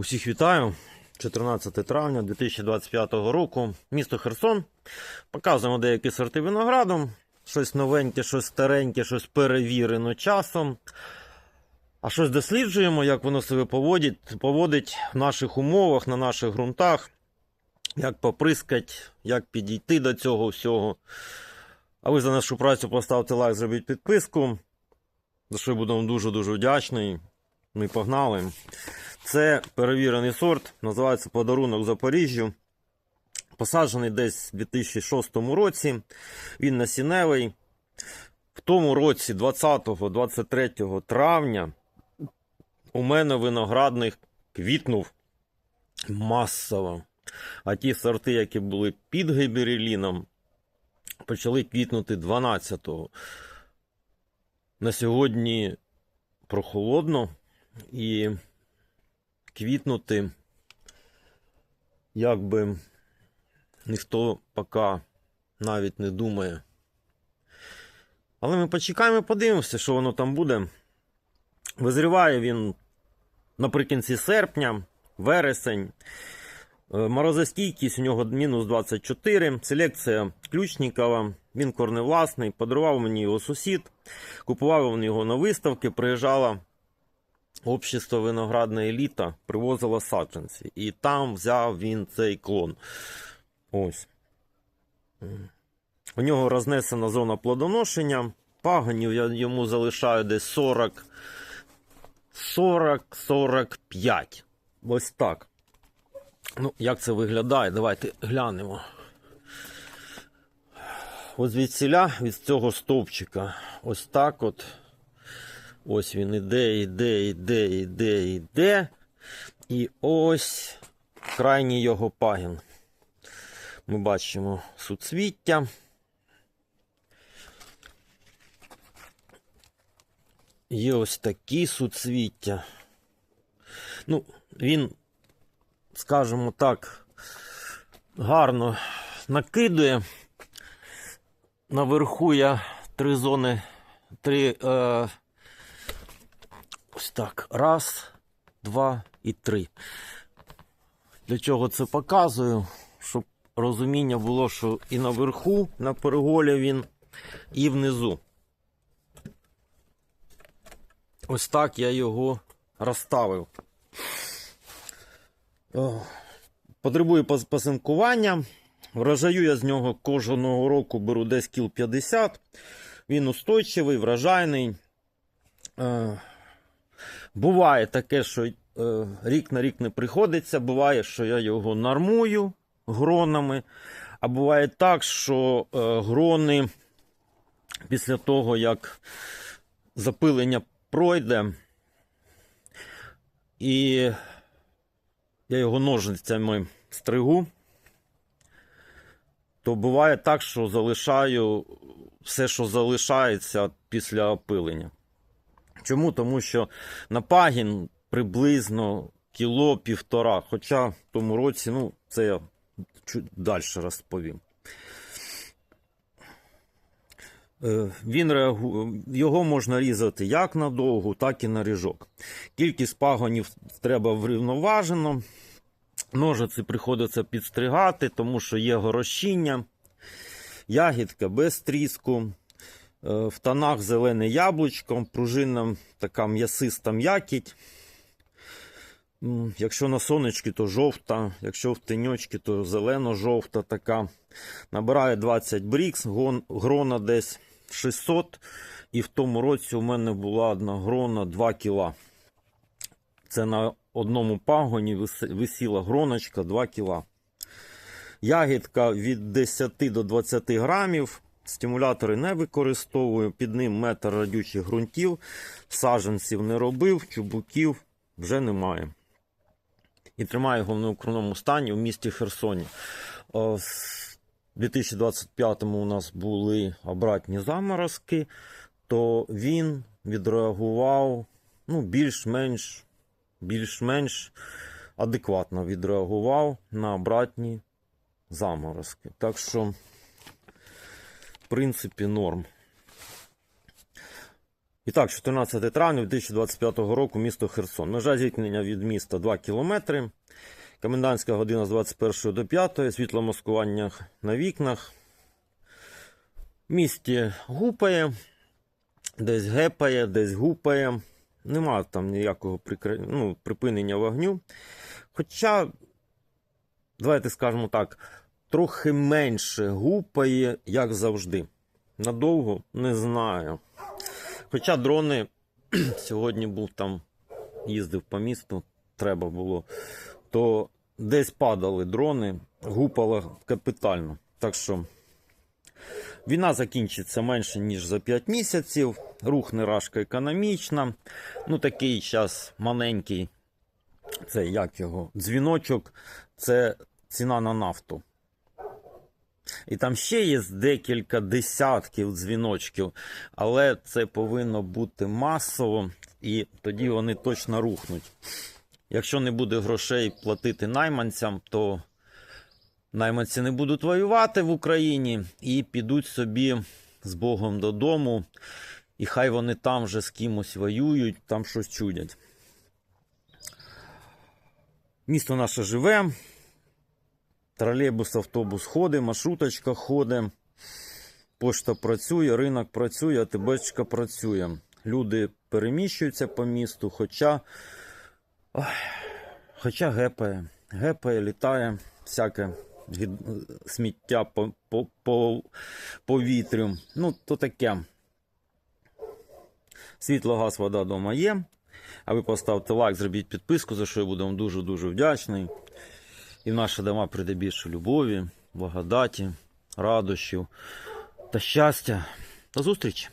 Усіх вітаю. 14 травня 2025 року. Місто Херсон. Показуємо деякі сорти винограду. Щось новеньке, щось стареньке, щось перевірено часом. А щось досліджуємо, як воно себе поводить, поводить в наших умовах, на наших ґрунтах, як поприскати, як підійти до цього всього. А ви за нашу працю поставте лайк, зробіть підписку. За що я буду вам дуже-дуже вдячний. Ми погнали. Це перевірений сорт, називається Подарунок Запоріжжю. Посаджений десь у 2006 році. Він насінневий. В тому році, 20-23 травня, у мене виноградник квітнув масово. А ті сорти, які були під гібереліном, почали квітнути 12-го. На сьогодні прохолодно і квітнути, якби ніхто поки навіть не думає. Але ми почекаємо подивимося, що воно там буде. Визріває він наприкінці серпня, вересень. Е, Морозостійкість у нього мінус 24. Селекція Ключникова. Він корневласний. Подарував мені його сусід. Купував він його на виставки. Приїжджала Общество виноградна еліта, привозило саджанці. І там взяв він цей клон. Ось. У нього рознесена зона плодоношення. Паганів я йому залишаю десь 40. 40-45. Ось так. Ну, як це виглядає? Давайте глянемо. Ось звідсіля, від цього стовпчика. Ось так от. Ось він іде, іде, іде, іде, іде. І ось крайній його пагін. Ми бачимо суцвіття. Є ось такі суцвіття. Ну, він, скажімо так, гарно накидує. Наверху я три зони, три. Е, ось так. Раз, два і три. Для чого це показую? Щоб розуміння було, що і наверху, на переголі він, і внизу. Ось так я його розставив. Потребує пас- пасинкування. Врожаю я з нього кожного року беру десь кіл 50. Він устойчивий, врожайний. Буває таке, що е, рік на рік не приходиться. Буває, що я його нормую гронами. А буває так, що е, грони після того, як запилення пройде, і я його ножницями стригу, то буває так, що залишаю все, що залишається після опилення. Чому? Тому що на пагін приблизно кіло півтора. Хоча в тому році, ну, це я чуть далі розповім. Е, Він реагує, його можна різати як на довгу, так і на ріжок. Кількість пагонів треба врівноважено. Ножиці приходиться підстригати, тому що є горощіння, ягідка без тріску, в тонах зелене яблучко, пружинна така м'ясиста м'якіть. Якщо на сонечки, то жовта, якщо в теньочки, то зелено-жовта така. Набирає 20 брікс, грона десь 600. І в тому році у мене була одна грона 2 кіла. Це на одному пагоні висіла гроночка 2 кіла. Ягідка від 10 до 20 грамів. Стимулятори не використовую, під ним метр радючих ґрунтів, саджанців не робив, чубуків вже немає. І тримаю його в неукроному стані у місті Херсоні. О, в 2025-му у нас були обратні заморозки, то він відреагував ну, більш-менш більш-менш адекватно відреагував на обратні заморозки. Так що, принципі, норм. І так, 14 травня 2025 року, місто Херсон. Межа зіткнення від міста 2 кілометри. Комендантська година з 21 до 5, світло маскування на вікнах. В місті гупає, десь гепає, десь гупає. Нема там ніякого прикр... ну, припинення вогню. Хоча, давайте скажемо так, трохи менше гупає, як завжди. Надовго не знаю. Хоча дрони сьогодні був там, їздив по місту, треба було, то десь падали дрони, гупало капітально. Так що війна закінчиться менше, ніж за 5 місяців. Рух не рашка економічна. Ну, такий час маленький. Це як його? Дзвіночок, це ціна на нафту. І там ще є декілька десятків дзвіночків, але це повинно бути масово, і тоді вони точно рухнуть. Якщо не буде грошей платити найманцям, то найманці не будуть воювати в Україні і підуть собі з Богом додому. І хай вони там вже з кимось воюють, там щось чудять. Місто наше живе. Тролейбус, автобус ходить, маршруточка ходить, пошта працює, ринок працює, АТБчка працює. Люди переміщуються по місту, хоча, хоча гепає, гепає, літає, всяке сміття по, по, по повітрю. Ну, то таке. Світло, газ, вода вдома є. А ви поставте лайк, зробіть підписку, за що я буду вам дуже-дуже вдячний. І в наші дома прийде більше любові, благодаті, радощів та щастя. До зустрічі!